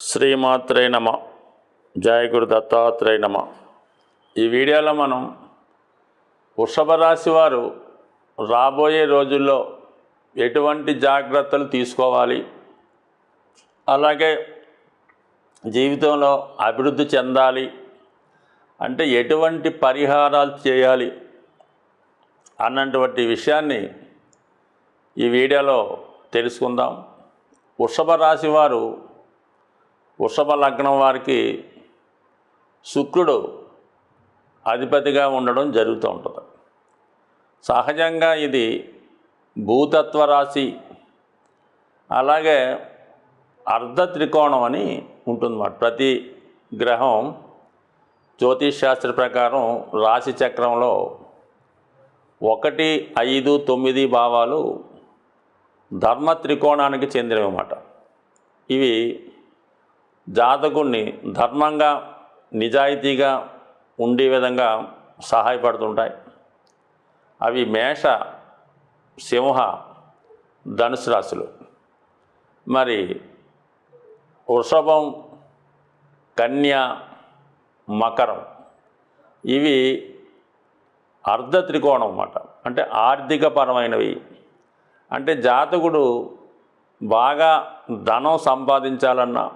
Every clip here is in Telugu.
శ్రీమాత్రే నమ. జయ గురు దత్తాత్రేయ నమ. ఈ వీడియోలో మనం వృషభ రాశి వారు రాబోయే రోజుల్లో ఎటువంటి జాగ్రత్తలు తీసుకోవాలి? అలాగే జీవితంలో అభివృద్ధి చెందాలి అంటే ఎటువంటి పరిహారాలు చేయాలి అన్నటువంటి విషయాన్ని ఈ వీడియోలో తెలుసుకుందాం. వృషభ రాశి వారు వృషభ లగ్నం వారికి శుక్రుడు అధిపతిగా ఉండడం జరుగుతూ ఉంటుంది. సహజంగా ఇది భూతత్వ రాశి అలాగే అర్ధ త్రికోణం అని ఉంటుందన్నమాట. ప్రతి గ్రహం జ్యోతిష్ శాస్త్ర ప్రకారం రాశి చక్రంలో ఒకటి ఐదు తొమ్మిది భావాలు ధర్మ త్రికోణానికి చెందినవి అన్నమాట. ఇవి జాతకుణ్ణి ధర్మంగా నిజాయితీగా ఉండే విధంగా సహాయపడుతుంటాయి. అవి మేష సింహ ధనుసు రాశులు. మరి వృషభం కన్య మకరం. ఇవి అర్ధ త్రికోణం అన్నమాట. అంటే ఆర్థికపరమైనవి. అంటే జాతకుడు బాగా ధనం సంపాదించాలన్నా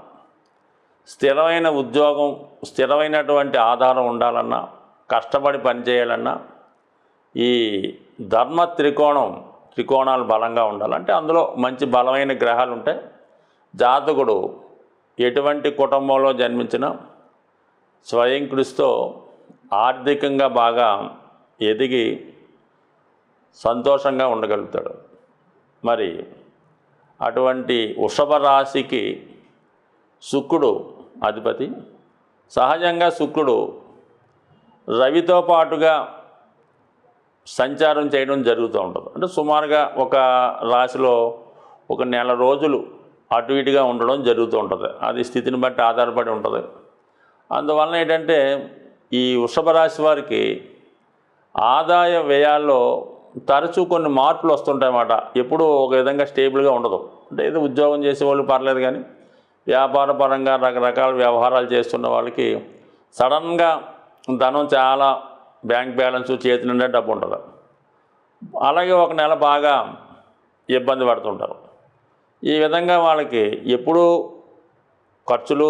స్థిరమైన ఉద్యోగం స్థిరమైనటువంటి ఆధారం ఉండాలన్నా కష్టపడి పనిచేయాలన్నా ఈ ధర్మ త్రికోణం త్రికోణాలు బలంగా ఉండాలంటే అందులో మంచి బలమైన గ్రహాలు ఉంటాయి. జాతకుడు ఎటువంటి కుటుంబంలో జన్మించినా స్వయం కృషితో ఆర్థికంగా బాగా ఎదిగి సంతోషంగా ఉండగలుగుతాడు. మరి అటువంటి వృషభ రాశికి శుక్రుడు అధిపతి. సహజంగా శుక్రుడు రవితో పాటుగా సంచారం చేయడం జరుగుతూ ఉంటుంది. అంటే సుమారుగా ఒక రాశిలో ఒక నెల రోజులు అటు ఇటుగా ఉండడం జరుగుతూ ఉంటుంది. అది స్థితిని బట్టి ఆధారపడి ఉంటుంది. అందువలన ఏంటంటే ఈ వృషభ రాశి వారికి ఆదాయ వ్యయాల్లో తరచూ కొన్ని మార్పులు వస్తుంటాయి అన్నమాట ఎప్పుడూ ఒక విధంగా స్టేబుల్గా ఉండదు. అంటే ఏదో ఉద్యోగం చేసే వాళ్ళు పర్లేదు కానీ వ్యాపార పరంగా రకరకాల వ్యవహారాలు చేస్తున్న వాళ్ళకి సడన్గా ధనం చాలా బ్యాంక్ బ్యాలెన్స్ చేతి నిండా డబ్బు ఉంటుంది అలాగే ఒక నెల బాగా ఇబ్బంది పడుతుంటారు. ఈ విధంగా వాళ్ళకి ఎప్పుడూ ఖర్చులు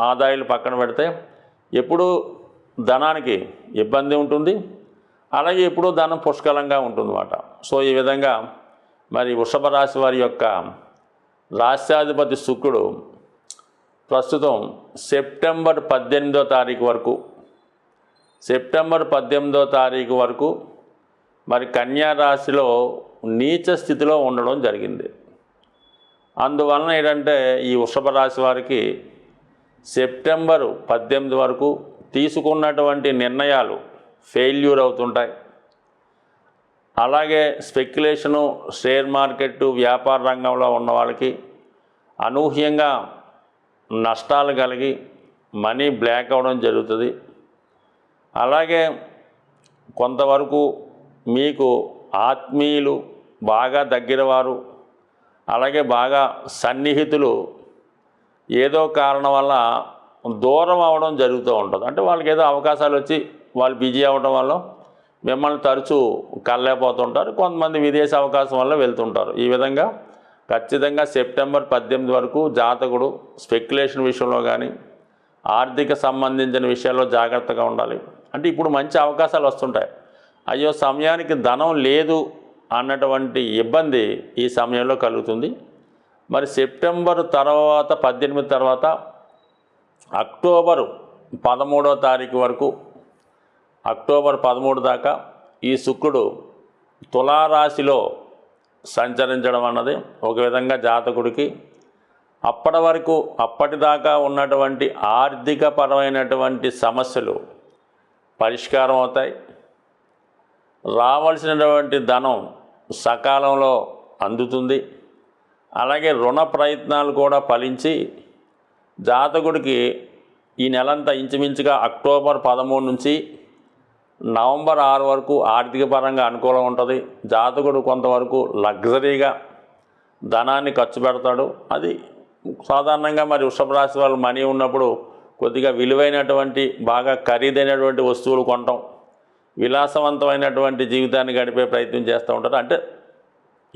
ఆదాయాలు పక్కన పెడితే ఎప్పుడూ ధనానికి ఇబ్బంది ఉంటుంది. అలాగే ఎప్పుడూ ధనం పుష్కలంగా ఉంటుందన్నమాట. సో ఈ విధంగా మరి వృషభ రాశి వారి యొక్క రాష్ట్రాధిపతి శుక్రుడు ప్రస్తుతం సెప్టెంబర్ పద్దెనిమిదో తారీఖు వరకు సెప్టెంబర్ పద్దెనిమిదో తారీఖు వరకు మరి కన్యా రాశిలో నీచ స్థితిలో ఉండడం జరిగింది. అందువలన ఏంటంటే ఈ వృషభ రాశి వారికి సెప్టెంబరు పద్దెనిమిది వరకు తీసుకున్నటువంటి నిర్ణయాలు ఫెయిల్యూర్ అవుతుంటాయి. అలాగే స్పెక్యులేషను షేర్ మార్కెట్ వ్యాపార రంగంలో ఉన్న వాళ్ళకి అనూహ్యంగా నష్టాలు కలిగి మనీ బ్లాక్ అవ్వడం జరుగుతుంది. అలాగే కొంతవరకు మీకు ఆత్మీయులు బాగా దగ్గరవారు అలాగే బాగా సన్నిహితులు ఏదో కారణం వల్ల దూరం అవ్వడం జరుగుతూ ఉంటుంది. అంటే వాళ్ళకి ఏదో అవకాశాలు వచ్చి వాళ్ళు బిజీ అవ్వడం వల్ల మిమ్మల్ని తరచూ కలలేకపోతుంటారు. కొంతమంది విదేశీ అవకాశం వల్ల వెళ్తుంటారు. ఈ విధంగా ఖచ్చితంగా సెప్టెంబర్ పద్దెనిమిది వరకు జాతకుడు స్పెక్యులేషన్ విషయంలో కానీ ఆర్థిక సంబంధించిన విషయాల్లో జాగ్రత్తగా ఉండాలి. అంటే ఇప్పుడు మంచి అవకాశాలు వస్తుంటాయి. అయ్యో సమయానికి ధనం లేదు అన్నటువంటి ఇబ్బంది ఈ సమయంలో కలుగుతుంది. మరి సెప్టెంబర్ తర్వాత పద్దెనిమిది తర్వాత అక్టోబరు పదమూడో తారీఖు వరకు అక్టోబర్ పదమూడు దాకా ఈ శుక్రుడు తులారాశిలో సంచరించడం అన్నది ఒక విధంగా జాతకుడికి అప్పటి వరకు అప్పటిదాకా ఉన్నటువంటి ఆర్థికపరమైనటువంటి సమస్యలు పరిష్కారం అవుతాయి. రావాల్సినటువంటి ధనం సకాలంలో అందుతుంది. అలాగే రుణ ప్రయత్నాలు కూడా ఫలించి జాతకుడికి ఈ నెలంతా ఇంచుమించుగా అక్టోబర్ పదమూడు నుంచి నవంబర్ ఆరు వరకు ఆర్థిక పరంగా అనుకూలం ఉంటుంది. జాతకుడు కొంతవరకు లగ్జరీగా ధనాన్ని ఖర్చు పెడతాడు. అది సాధారణంగా మరి వృషభ రాశి వాళ్ళు మనీ ఉన్నప్పుడు కొద్దిగా విలువైనటువంటి బాగా ఖరీదైనటువంటి వస్తువులు కొనటం విలాసవంతమైనటువంటి జీవితాన్ని గడిపే ప్రయత్నం చేస్తూ ఉంటారు. అంటే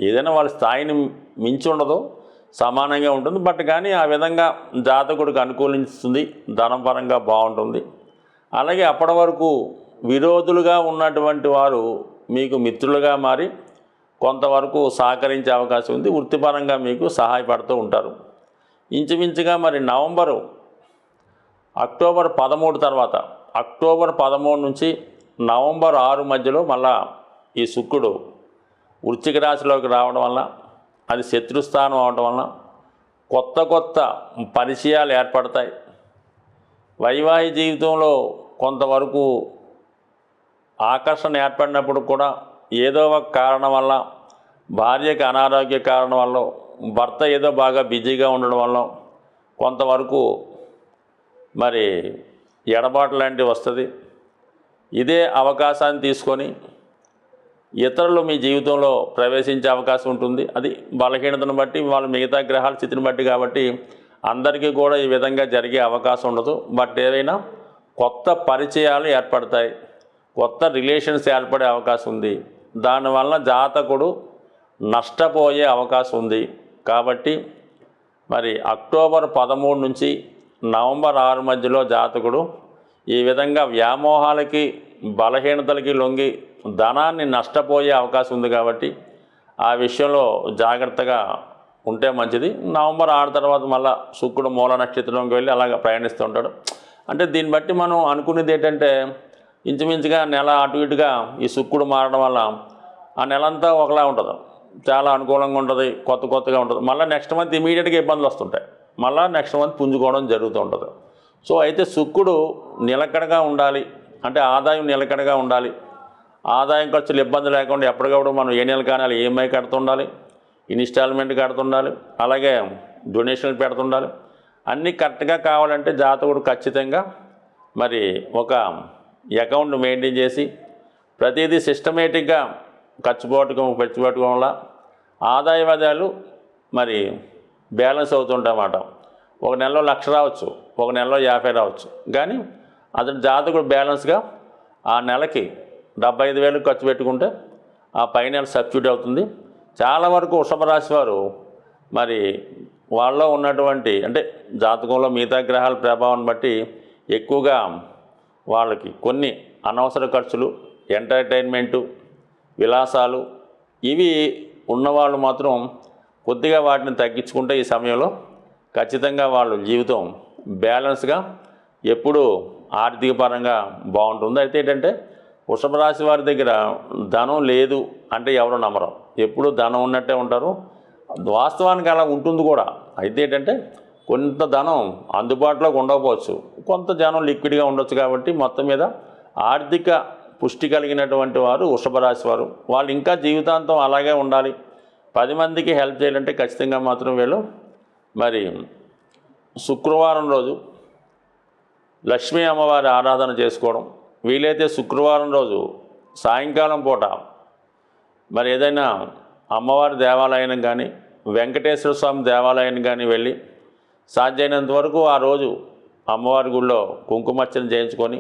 ఏదైనా వాళ్ళ స్థాయిని మించి ఉండదు సమానంగా ఉంటుంది. బట్ కానీ ఆ విధంగా జాతకుడికి అనుకూలిస్తుంది ధనపరంగా బాగుంటుంది. అలాగే అప్పటి వరకు విరోధులుగా ఉన్నటువంటి వారు మీకు మిత్రులుగా మారి కొంతవరకు సహకరించే అవకాశం ఉంది. వృత్తిపరంగా మీకు సహాయపడుతూ ఉంటారు. ఇంచుమించుగా మరి నవంబరు అక్టోబర్ పదమూడు తర్వాత అక్టోబర్ పదమూడు నుంచి నవంబర్ ఆరు మధ్యలో మళ్ళా ఈ శుక్రుడు వృశ్చిక రాశిలోకి రావడం వల్ల అది శత్రుస్థానం అవడం వలన కొత్త కొత్త పరిచయాలు ఏర్పడతాయి. వైవాహిక జీవితంలో కొంతవరకు ఆకర్షణ ఏర్పడినప్పుడు కూడా ఏదో ఒక కారణం వల్ల భార్యకి అనారోగ్య కారణం వల్ల భర్త ఏదో బాగా బిజీగా ఉండడం వల్ల కొంతవరకు మరి ఎడబాటు లాంటివి వస్తుంది. ఇదే అవకాశాన్ని తీసుకొని ఇతరులు మీ జీవితంలో ప్రవేశించే అవకాశం ఉంటుంది. అది బలహీనతను బట్టి వాళ్ళ మిగతా గ్రహాల స్థితిని బట్టి కాబట్టి అందరికీ కూడా ఈ విధంగా జరిగే అవకాశం ఉండదు. బట్ ఏదైనా కొత్త పరిచయాలు ఏర్పడతాయి. కొత్త రిలేషన్స్ ఏర్పడే అవకాశం ఉంది. దానివల్ల జాతకుడు నష్టపోయే అవకాశం ఉంది. కాబట్టి మరి అక్టోబర్ పదమూడు నుంచి నవంబర్ ఆరు మధ్యలో జాతకుడు ఈ విధంగా వ్యామోహాలకి బలహీనతలకి లొంగి ధనాన్ని నష్టపోయే అవకాశం ఉంది కాబట్టి ఆ విషయంలో జాగ్రత్తగా ఉంటే మంచిది. నవంబర్ ఆరు తర్వాత మళ్ళా శుక్రుడు మూల నక్షత్రంలోకి వెళ్ళి అలాగ ప్రయాణిస్తూ ఉంటాడు. అంటే దీన్ని బట్టి మనం అనుకునేది ఏంటంటే ఇంచుమించుగా నెల అటు ఇటుగా ఈ శుక్రుడు మారడం వల్ల ఆ నెలంతా ఒకలా ఉంటుంది. చాలా అనుకూలంగా ఉంటుంది కొత్త కొత్తగా ఉంటుంది. మళ్ళీ నెక్స్ట్ మంత్ ఇమీడియట్గా ఇబ్బందులు వస్తుంటాయి. మళ్ళీ నెక్స్ట్ మంత్ పుంజుకోవడం జరుగుతూ ఉంటుంది. సో అయితే శుక్రుడు నిలకడగా ఉండాలి అంటే ఆదాయం నిలకడగా ఉండాలి. ఆదాయం ఖర్చులు ఇబ్బంది లేకుండా ఎప్పటికప్పుడు మనం ఏ నెల కానీ ఈఎంఐ కడుతుండాలి ఇన్స్టాల్మెంట్ కడుతుండాలి అలాగే డొనేషన్లు పెడుతుండాలి. అన్నీ కరెక్ట్గా కావాలంటే జాతకుడు ఖచ్చితంగా మరి ఒక అకౌంట్ మెయింటైన్ చేసి ప్రతిదీ సిస్టమేటిక్గా ఖర్చు పెట్టుకో ఖర్చు పెట్టుకోవడం ఆదాయ వదాలు మరి బ్యాలెన్స్ అవుతుంటాయన్నమాట. ఒక నెలలో లక్ష రావచ్చు ఒక నెలలో యాభై రావచ్చు. కానీ అతని జాతకుడు బ్యాలెన్స్గా ఆ నెలకి డెబ్బై ఐదు వేలు ఖర్చు పెట్టుకుంటే ఆ పై నెల సబ్సిడీ అవుతుంది. చాలా వరకు వృషభ రాశి వారు మరి వాళ్ళలో ఉన్నటువంటి అంటే జాతకంలో మిగతా గ్రహాల ప్రభావాన్ని బట్టి ఎక్కువగా వాళ్ళకి కొన్ని అనవసర ఖర్చులు ఎంటర్టైన్మెంటు విలాసాలు ఇవి ఉన్నవాళ్ళు మాత్రం కొద్దిగా వాటిని తగ్గించుకుంటే ఈ సమయంలో ఖచ్చితంగా వాళ్ళు జీవితం బ్యాలెన్స్గా ఎప్పుడూ ఆర్థిక పరంగా బాగుంటుంది. అయితే ఏంటంటే వృషభ రాశి వారి దగ్గర ధనం లేదు అంటే ఎవరు నమ్మరు. ఎప్పుడు ధనం ఉన్నట్టే ఉంటారు. వాస్తవానికి అలా ఉంటుంది కూడా. అయితే ఏంటంటే కొంత ధనం అందుబాటులోకి ఉండకపోవచ్చు. కొంత జనం లిక్విడ్గా ఉండొచ్చు కాబట్టి మొత్తం మీద ఆర్థిక పుష్టి కలిగినటువంటి వారు వృషభరాశి వారు వాళ్ళు ఇంకా జీవితాంతం అలాగే ఉండాలి. పది మందికి హెల్ప్ చేయాలంటే ఖచ్చితంగా మాత్రం వీళ్ళు మరి శుక్రవారం రోజు లక్ష్మీ అమ్మవారి ఆరాధన చేసుకోవడం వీలైతే శుక్రవారం రోజు సాయంకాలం పూట మరి ఏదైనా అమ్మవారి దేవాలయం కానీ వెంకటేశ్వర స్వామి దేవాలయం కానీ వెళ్ళి సాధ్యమైనంత వరకు ఆ రోజు అమ్మవారి గుళ్ళో కుంకుమర్చన చేయించుకొని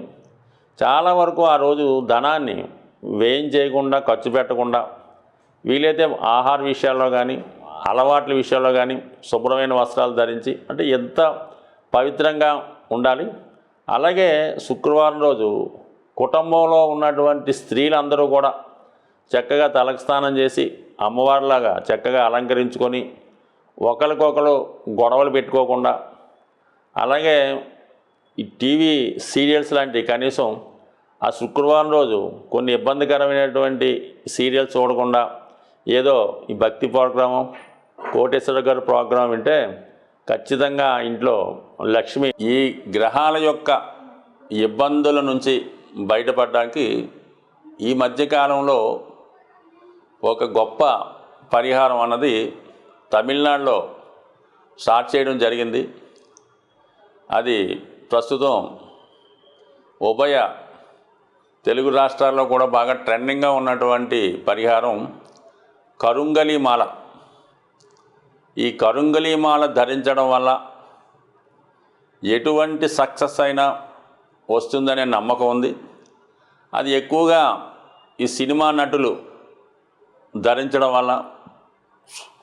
చాలా వరకు ఆ రోజు ధనాన్ని వ్యయం చేయకుండా ఖర్చు పెట్టకుండా వీలైతే ఆహార విషయాల్లో కానీ అలవాట్ల విషయాల్లో కానీ శుభ్రమైన వస్త్రాలు ధరించి అంటే ఎంత పవిత్రంగా ఉండాలి. అలాగే శుక్రవారం రోజు కుటుంబంలో ఉన్నటువంటి స్త్రీలందరూ కూడా చక్కగా తలకు స్నానం చేసి అమ్మవారిలాగా చక్కగా అలంకరించుకొని ఒకరికొకరు గొడవలు పెట్టుకోకుండా. అలాగే ఈ టీవీ సీరియల్స్ లాంటివి కనీసం ఆ శుక్రవారం రోజు కొన్ని ఇబ్బందికరమైనటువంటి సీరియల్స్ చూడకుండా ఏదో ఈ భక్తి ప్రోగ్రామం కోటేశ్వర గారి ప్రోగ్రాం వింటే ఖచ్చితంగా ఇంట్లో లక్ష్మి ఈ గ్రహాల యొక్క ఇబ్బందుల నుంచి బయటపడడానికి ఈ మధ్యకాలంలో ఒక గొప్ప పరిహారం అన్నది తమిళనాడులో స్టార్ట్ చేయడం జరిగింది. అది ప్రస్తుతం ఉభయ తెలుగు రాష్ట్రాల్లో కూడా బాగా ట్రెండింగ్గా ఉన్నటువంటి పరిహారం కరుంగలి మాల. ఈ కరుంగలీమాల ధరించడం వల్ల ఎటువంటి సక్సెస్ అయినా వస్తుందనే నమ్మకం ఉంది. అది ఎక్కువగా ఈ సినిమా నటులు ధరించడం వల్ల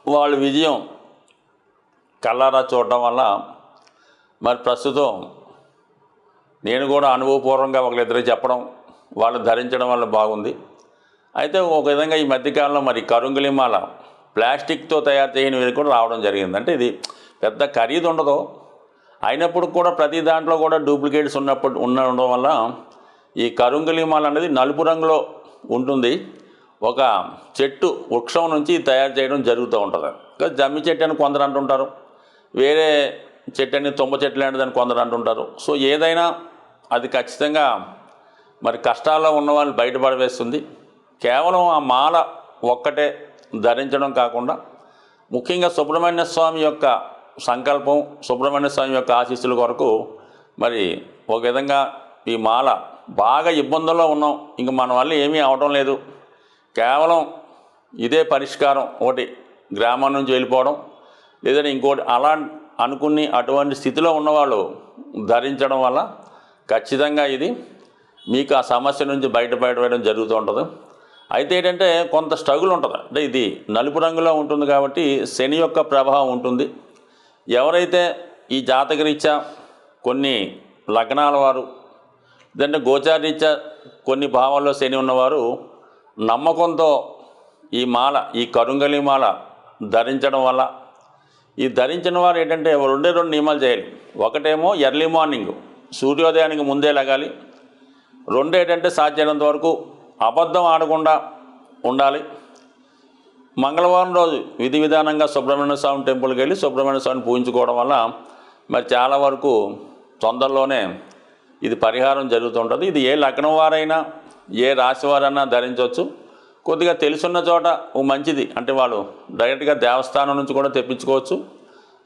వాళ్ళ విజయం కల్లారా చూడటం వల్ల మరి ప్రస్తుతం నేను కూడా అనుభవపూర్వకంగా ఒకరిద్దరు చెప్పడం వాళ్ళు ధరించడం వల్ల బాగుంది. అయితే ఒక విధంగా ఈ మధ్యకాలంలో మరి కరుంగులిమాల ప్లాస్టిక్తో తయారు చేయనివి కూడా రావడం జరిగింది. అంటే ఇది పెద్ద ఖరీదు ఉండదు. అయినప్పుడు కూడా ప్రతి దాంట్లో కూడా డూప్లికేట్స్ ఉన్నప్పుడు ఉండడం వల్ల ఈ కరుంగులిమాల అనేది నలుపు రంగులో ఉంటుంది. ఒక చెట్టు వృక్షం నుంచి తయారు చేయడం జరుగుతూ ఉంటుంది. జమ్మి చెట్టు అని కొందరు అంటుంటారు. వేరే చెట్టు అని తుమ్మ చెట్టు లాంటిదని కొందరు అంటుంటారు. సో ఏదైనా అది ఖచ్చితంగా మరి కష్టాల్లో ఉన్న వాళ్ళు బయటపడవేస్తుంది. కేవలం ఆ మాల ఒక్కటే ధరించడం కాకుండా ముఖ్యంగా సుబ్రహ్మణ్య స్వామి యొక్క సంకల్పం సుబ్రహ్మణ్య స్వామి యొక్క ఆశీస్సుల కొరకు మరి ఒక విధంగా ఈ మాల బాగా ఇబ్బందుల్లో ఉన్నాం. ఇంక మన వల్ల ఏమీ అవడం లేదు. కేవలం ఇదే పరిష్కారం. ఒకటి గ్రామం నుంచి వెళ్ళిపోవడం లేదంటే ఇంకోటి అలా అనుకుని అటువంటి స్థితిలో ఉన్నవాళ్ళు ధరించడం వల్ల ఖచ్చితంగా ఇది మీకు ఆ సమస్య నుంచి బయటపడవేయడం జరుగుతూ ఉంటుంది. అయితే ఏంటంటే కొంత స్ట్రగుల్ ఉంటుంది. అంటే ఇది నలుపు రంగులో ఉంటుంది కాబట్టి శని యొక్క ప్రభావం ఉంటుంది. ఎవరైతే ఈ జాతకరీత్యా కొన్ని లగ్నాల వారు లేదంటే గోచారీత్యా కొన్ని భావాల్లో శని ఉన్నవారు నమ్మకంతో ఈ మాల ఈ కరుంగలి మాల ధరించడం వల్ల ఈ ధరించిన వారు ఏంటంటే రెండే రెండు నియమాలు చేయాలి. ఒకటేమో ఎర్లీ మార్నింగ్ సూర్యోదయానికి ముందే లగాలి. రెండు ఏంటంటే సాధ్యమైనంత వరకు అబద్ధం ఆడకుండా ఉండాలి. మంగళవారం రోజు విధి విధానంగా సుబ్రహ్మణ్య స్వామి టెంపుల్కి వెళ్ళి సుబ్రహ్మణ్య స్వామిని పూజించుకోవడం వల్ల మరి చాలా వరకు తొందరలోనే ఇది పరిహారం జరుగుతుంటుంది ఇది ఏ లగ్నం వారైనా ఏ రాశి వారన్నా ధరించవచ్చు. కొద్దిగా తెలుసున్న చోట మంచిది. అంటే వాళ్ళు డైరెక్ట్గా దేవస్థానం నుంచి కూడా తెప్పించుకోవచ్చు.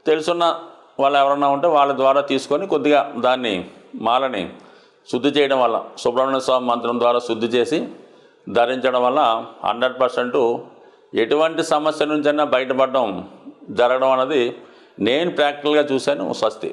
తెలుసున్న వాళ్ళు ఎవరన్నా ఉంటే వాళ్ళ ద్వారా తీసుకొని కొద్దిగా దాన్ని మాలని శుద్ధి చేయడం వల్ల సుబ్రహ్మణ్య స్వామి మంత్రం ద్వారా శుద్ధి చేసి ధరించడం వల్ల హండ్రెడ్ పర్సెంట్ ఎటువంటి సమస్య నుంచైనా బయటపడడం జరగడం అనేది నేను ప్రాక్టికల్గా చూశాను. స్వస్తి.